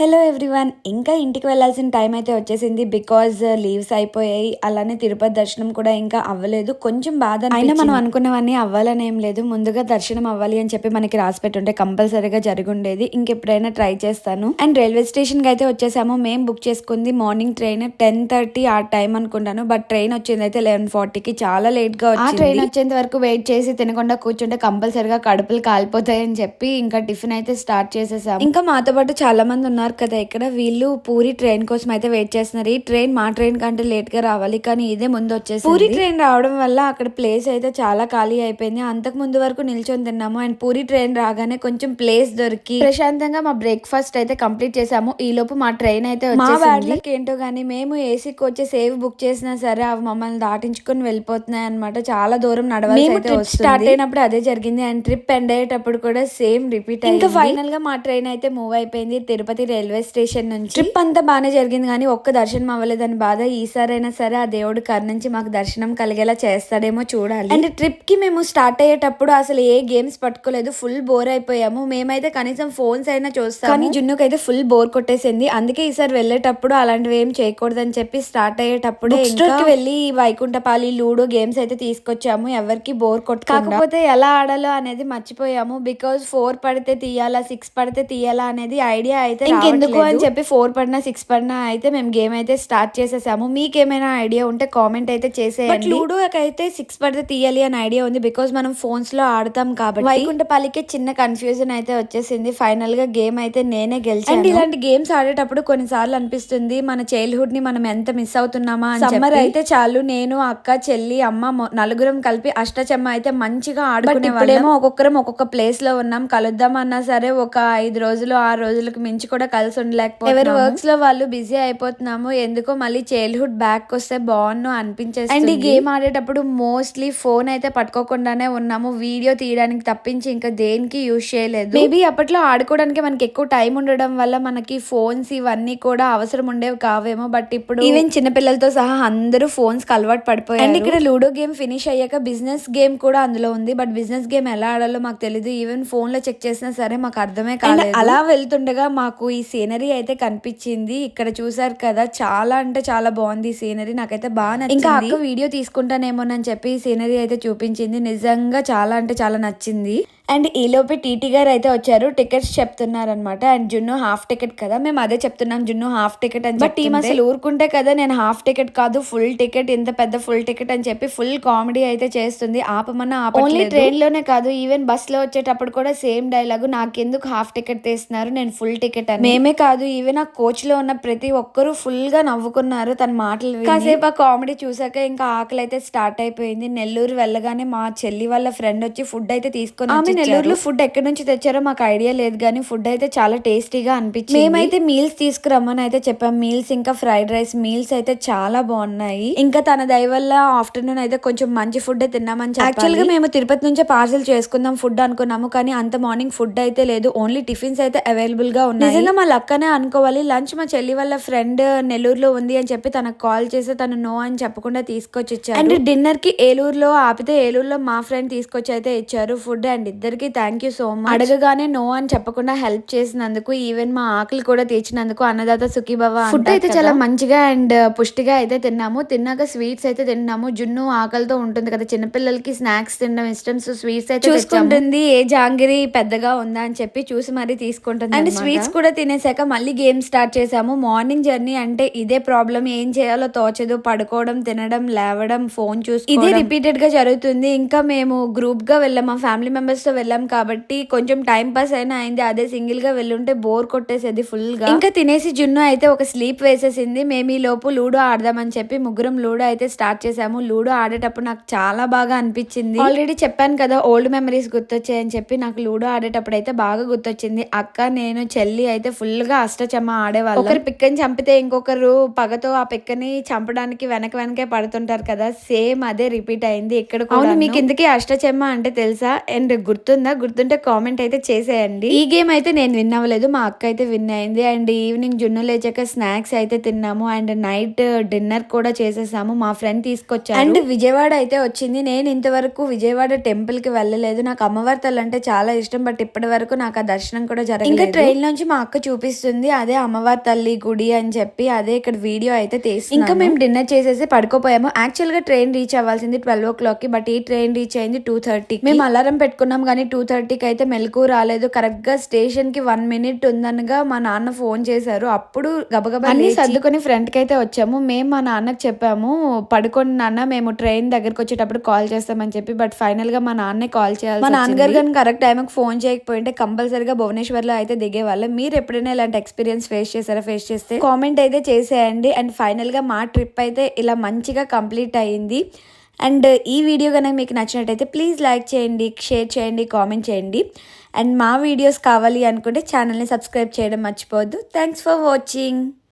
Hello everyone ఇంకా ఇంటికి వెళ్ళాల్సిన టైం అయితే వచ్చేసింది. బికాజ్ లీవ్స్ అయిపోయాయి. అలానే తిరుపతి దర్శనం కూడా ఇంకా అవ్వలేదు. కొంచెం బాధ అయినా మనం అనుకున్నవన్నీ అవ్వాలని ఏం లేదు. ముందుగా దర్శనం అవ్వాలి అని చెప్పి మనకి రాసి పెట్టుంటే కంపల్సరీగా జరిగి ఉండేది ఇంకెప్పుడైనా ట్రై చేస్తాను. అండ్ రైల్వే స్టేషన్కి అయితే వచ్చేసాము. మేము బుక్ చేసుకుంది మార్నింగ్ ట్రైన్ టెన్ థర్టీ ఆ టైం అనుకుంటాను. బట్ ట్రైన్ వచ్చింది అయితే లెవెన్ ఫార్టీకి. చాలా లేట్గా ఆ ట్రైన్ వచ్చేంత వరకు వెయిట్ చేసి తినకుండా కూర్చుంటే కంపల్సరీగా కడుపులు కాలిపోతాయని చెప్పి ఇంకా టిఫిన్ అయితే స్టార్ట్ చేసేసాము. ఇంకా మాతో పాటు చాలా మంది ఉన్నారు. కదా ఇక్కడ. వీళ్ళు పూరి ట్రైన్ కోసం అయితే వెయిట్ చేస్తున్నారు. ఈ ట్రైన్ మా ట్రైన్ కంటే లేట్గా రావాలి కానీ ఇదే ముందు వచ్చేసి పూరి ట్రైన్ రావడం వల్ల అక్కడ ప్లేస్ అయితే చాలా ఖాళీ అయిపోయింది. అంతకు ముందు వరకు నిల్చొని తిన్నాము. అండ్ పూరి ట్రైన్ రాగానే కొంచెం ప్లేస్ దొరికి ప్రశాంతంగా మా బ్రేక్ఫాస్ట్ అయితే కంప్లీట్ చేసాము. ఈ లోపు మా ట్రైన్ అయితే మా బ్యాడ్లకి ఏంటో గానీ మేము ఏసీ కోచ్ సేవ్ బుక్ చేసినా సరే అవి మమ్మల్ని దాటించుకొని వెళ్ళిపోతున్నాయి అనమాట చాలా దూరం నడవాలి స్టార్ట్ అయినప్పుడు అదే జరిగింది. అండ్ ట్రిప్ ఎండ్ అయ్యేటప్పుడు కూడా సేమ్ రిపీట్ ఇంకా ఫైనల్గా మా ట్రైన్ అయితే మూవ్ అయిపోయింది. తిరుపతి రైల్వే స్టేషన్ నుంచి. ట్రిప్ అంతా బాగానే జరిగింది కానీ ఒక్క దర్శనం అవ్వలేదని బాధ. ఈసారైనా సరే ఆ దేవుడు కరుణించి మాకు దర్శనం కలిగేలా చేస్తాడేమో చూడాలి. అండ్ ట్రిప్కి మేము స్టార్ట్ అయ్యేటప్పుడు అసలు ఏ గేమ్స్ పట్టుకోలేదు. ఫుల్ బోర్ అయిపోయాము. మేమైతే కనీసం ఫోన్స్ అయినా చూస్తాం కానీ జున్నుకి అయితే ఫుల్ బోర్ కొట్టేసింది. అందుకే ఈసారి వెళ్ళేటప్పుడు అలాంటివి ఏం చేయకూడదని చెప్పి స్టార్ట్ అయ్యేటప్పుడు ఇంకా వెళ్ళి వైకుంఠపాలి లూడో గేమ్స్ అయితే తీసుకొచ్చాము. ఎవరికి బోర్ కొట్టు కాకపోతే ఎలా ఆడాలో అనేది మర్చిపోయాము. బికాజ్ ఫోర్ పడితే తీయాలా సిక్స్ పడితే తీయాలా అనేది ఐడియా అయితే ఇంకెందుకు అని చెప్పి ఫోర్ పడినా సిక్స్ పడినా అయితే మేము గేమ్ అయితే స్టార్ట్ చేసేసాము. మీకు ఏమైనా ఐడియా ఉంటే కామెంట్ అయితే చేసేయండి. లూడో అయితే సిక్స్ పడితే తీయాలి అని ఐడియా ఉంది బికాజ్ మనం ఫోన్స్లో ఆడతాం కాబట్టి. వైకుంఠపాలికి చిన్న కన్ఫ్యూజన్ అయితే వచ్చేసింది. ఫైనల్గా గేమ్ అయితే నేనే గెలిచాను. అండ్ ఇలాంటి గేమ్స్ ఆడేటప్పుడు కొన్నిసార్లు అనిపిస్తుంది మన చైల్డ్హుడ్ని మనం ఎంత మిస్ అవుతున్నామా సమ్మర్ అయితే చాలు. నేను అక్క చెల్లి అమ్మ నలుగురం కలిపి అష్టచెమ్మ అయితే మంచిగా ఆడుకునే ఇప్పుడేమో ఒక్కొక్కరం ఒక్కొక్క ప్లేస్లో ఉన్నాం. కలుద్దాం అన్నా సరే ఒక ఐదు రోజులు ఆరు రోజులకు మించి కూడా కలిసి ఉండలేకపోతే ఎవరి వర్క్స్లో వాళ్ళు బిజీ అయిపోతున్నాము ఎందుకో మళ్ళీ చైల్డ్హుడ్ బ్యాక్ వస్తే బాగున్ను అనిపించేసి అండ్ ఈ గేమ్ ఆడేటప్పుడు మోస్ట్లీ ఫోన్ అయితే పట్టుకోకుండానే ఉన్నాము. వీడియో తీయడానికి తప్పించి ఇంకా దేనికి యూజ్ చేయలేదు. మేబీ అప్పట్లో ఆడుకోవడానికి మనకి ఎక్కువ టైం ఉండడం వల్ల మనకి ఫోన్స్ ఇవన్నీ కూడా అవసరం ఉండేవి కావేమో బట్ ఇప్పుడు ఈవెన్ చిన్నపిల్లలతో సహా అందరూ ఫోన్స్కి అలవాటు పడిపోయారు. అండ్ ఇక్కడ లూడో గేమ్ ఫినిష్ అయ్యాక బిజినెస్ గేమ్ కూడా అందులో ఉంది. బట్ బిజినెస్ గేమ్ ఎలా ఆడాలో మాకు తెలియదు ఈవెన్ ఫోన్లో చెక్ చేసినా సరే మాకు అర్థమే కాలేదు. అలా వెళ్తుండగా మాకు ఈ సీనరీ అయితే కనిపించింది. ఇక్కడ చూసారు కదా చాలా అంటే చాలా బాగుంది సీనరీ నాకైతే బాగా నచ్చింది. ఇంకా అక్క వీడియో తీసుకుంటానేమోనని చెప్పి సీనరీ అయితే చూపించింది. నిజంగా చాలా అంటే చాలా నచ్చింది. అండ్ ఈలోపే టీటీ గారు అయితే వచ్చారు. టికెట్స్ చెప్తున్నారు అనమాట అండ్ జున్ను హాఫ్ టికెట్ కదా. మేము అదే చెప్తున్నాం జున్ను హాఫ్ టికెట్ అని బట్ టీమ్ అసలు ఊరుకుంటే కదా నేను హాఫ్ టికెట్ కాదు ఫుల్ టికెట్ ఇంత పెద్ద ఫుల్ టికెట్ అని చెప్పి ఫుల్ కామెడీ అయితే చేస్తుంది. ఆపమన్నా ఓన్లీ ట్రైన్లోనే కాదు ఈవెన్ బస్లో వచ్చేటప్పుడు కూడా సేమ్ డైలాగ్ నాకెందుకు హాఫ్ టికెట్ తీస్తున్నారు? నేను ఫుల్ టికెట్ అని. మేమే కాదు ఈవెన్ ఆ కోచ్లో ఉన్న ప్రతి ఒక్కరు ఫుల్గా నవ్వుకున్నారు తన మాటలు. కాసేపు ఆ కామెడీ చూసాక ఇంకా ఆకలి అయితే స్టార్ట్ అయిపోయింది. నెల్లూరు వెళ్ళగానే మా చెల్లి వాళ్ళ ఫ్రెండ్ వచ్చి ఫుడ్ అయితే తీసుకొని నెల్లూరులో ఫుడ్ ఎక్కడి నుంచి తెచ్చారో మాకు ఐడియా లేదు కానీ ఫుడ్ అయితే చాలా టేస్టీగా అనిపించింది. మేమైతే మీల్స్ తీసుకురమ్మని అయితే చెప్పాం. మీల్స్ ఇంకా ఫ్రైడ్ రైస్ మీల్స్ అయితే చాలా బాగున్నాయి. ఇంకా తన దయ వల్ల ఆఫ్టర్నూన్ అయితే కొంచెం మంచి ఫుడ్ తిన్నామని యాక్చువల్గా మేము తిరుపతి నుంచే పార్సల్ చేసుకుందాం ఫుడ్ అనుకున్నాము కానీ అంత మార్నింగ్ ఫుడ్ అయితే లేదు. ఓన్లీ టిఫిన్స్ అయితే అవైలబుల్గా ఉన్నాయి. నిజంగా మా లక్కనే అనుకోవాలి. లంచ్ మా చెల్లి వాళ్ళ ఫ్రెండ్ నెల్లూరులో ఉంది అని చెప్పి తనకు కాల్ చేసి తను నో అని చెప్పకుండా తీసుకొచ్చి ఇచ్చారు. అండ్ డిన్నర్కి ఏలూరులో ఆపితే ఏలూరులో మా ఫ్రెండ్ తీసుకొచ్చి అయితే ఇచ్చారు ఫుడ్ అండ్ ఇద్దరికి థ్యాంక్ యూ సో మచ్ అడగగానే నో అని చెప్పకుండా హెల్ప్ చేసినందుకు ఈవెన్ మా ఆకలి కూడా తీర్చినందుకు అన్నదాత సుఖీభవ ఫుడ్ అయితే చాలా మంచిగా అండ్ పుష్టిగా అయితే తిన్నాము. తిన్నాక స్వీట్స్ అయితే తిన్నాము. జున్ను ఆకలితో ఉంటుంది కదా చిన్నపిల్లలకి స్నాక్స్ తినడం ఇష్టం సో స్వీట్స్ అయితే చూసుకుంటుంది ఏ జాంగిరి పెద్దగా ఉందా అని చెప్పి చూసి మరీ తీసుకుంటుంది అండ్ స్వీట్స్ కూడా తినేసాక మళ్ళీ గేమ్ స్టార్ట్ చేసాము. మార్నింగ్ జర్నీ అంటే ఇదే ప్రాబ్లం ఏం చేయాలో తోచదు. పడుకోవడం తినడం లేవడం ఫోన్ చూసి ఇదే రిపీటెడ్గా జరుగుతుంది. ఇంకా మేము గ్రూప్గా వెళ్ళాం. మా ఫ్యామిలీ మెంబర్స్తో వెళ్ళాం కాబట్టి కొంచెం టైం పాస్ అయినా అయింది. అదే సింగిల్గా వెళ్ళుంటే బోర్ కొట్టేసేది ఫుల్గా ఇంకా తినేసి జున్ను అయితే ఒక స్లీప్ వేసేసింది. మేము ఈ లోపు లూడో ఆడదామని చెప్పి ముగ్గురం లూడో అయితే స్టార్ట్ చేసాము. లూడో ఆడేటప్పుడు నాకు చాలా బాగా అనిపించింది. ఆల్రెడీ చెప్పాను కదా ఓల్డ్ మెమరీస్ గుర్తొచ్చాయని చెప్పి నాకు లూడో ఆడేటప్పుడు అయితే బాగా గుర్తొచ్చింది. అక్క నేను చెల్లి అయితే ఫుల్గా అష్టచమ్మ ఆడేవాళ్ళం. ఒకరు పిక్కని చంపితే ఇంకొకరు పగతో ఆ పిక్కని చంపడానికి వెనక వెనకే పడుతుంటారు కదా. సేమ్ అదే రిపీట్ అయింది. ఇక్కడ అవును మీకు ఇందుకే అష్టచమ్మ అంటే తెలుసా? అండ్ గుర్తు గుర్తుందా? గుర్తుంటే కామెంట్ అయితే చేసేయండి. ఈ గేమ్ అయితే నేను విన్ అవ్వలేదు. మా అక్క అయితే విన్ అయింది. అండ్ ఈవినింగ్ జున్ను లేచాక స్నాక్స్ అయితే తిన్నాము. అండ్ నైట్ డిన్నర్ కూడా చేసేసాము. మా ఫ్రెండ్ తీసుకొచ్చారు అండ్ విజయవాడ అయితే వచ్చింది. నేను ఇంతవరకు విజయవాడ టెంపుల్కి వెళ్ళలేదు. నాకు అమ్మవారి తల్లి అంటే చాలా ఇష్టం. బట్ ఇప్పటి వరకు నాకు ఆ దర్శనం కూడా జరగలేదు. ఇంకా ట్రైన్ నుంచి మా అక్క చూపిస్తుంది. అదే అమ్మవారి తల్లి గుడి అని చెప్పి అదే ఇక్కడ వీడియో అయితే తీసి ఇంకా మేము డిన్నర్ చేసేసి పడుకోపోయాము. యాక్చువల్గా ట్రైన్ రీచ్ అవ్వాల్సింది ట్వెల్వ్ ఓ క్లాక్కి బట్ ఈ ట్రైన్ రీచ్ అయింది టూ థర్టీ మేము అలారం పెట్టుకున్నాం కానీ టూ థర్టీకి అయితే మెలకు రాలేదు. కరెక్ట్గా స్టేషన్కి వన్ మినిట్ ఉందనగా మా నాన్న ఫోన్ చేశారు. అప్పుడు గబగబా అన్ని సర్దుకొని ఫ్రంట్కి అయితే వచ్చాము. మేము మా నాన్నకి చెప్పాము పడుకోండి నాన్న మేము ట్రైన్ దగ్గరకు వచ్చేటప్పుడు కాల్ చేస్తామని చెప్పి బట్ ఫైనల్గా మా నాన్నే కాల్ చేయాలి మా నాన్నగారు కానీ కరెక్ట్ టైంకి ఫోన్ చేయకపోయింటే కంపల్సరీగా భువనేశ్వర్లో అయితే దిగేవాళ్ళం. మీరు ఎప్పుడైనా ఇలాంటి ఎక్స్పీరియన్స్ ఫేస్ చేశారా? ఫేస్ చేస్తే కామెంట్ అయితే చేసేయండి. అండ్ ఫైనల్గా మా ట్రిప్ అయితే ఇలా మంచిగా కంప్లీట్ అయ్యింది అండ్ ఈ వీడియో కనుక మీకు నచ్చినట్టయితే ప్లీజ్ లైక్ చేయండి షేర్ చేయండి కామెంట్ చేయండి. అండ్ మా వీడియోస్ కావాలి అనుకుంటే ఛానల్ని సబ్స్క్రైబ్ చేయడం మర్చిపోవద్దు. Thanks for watching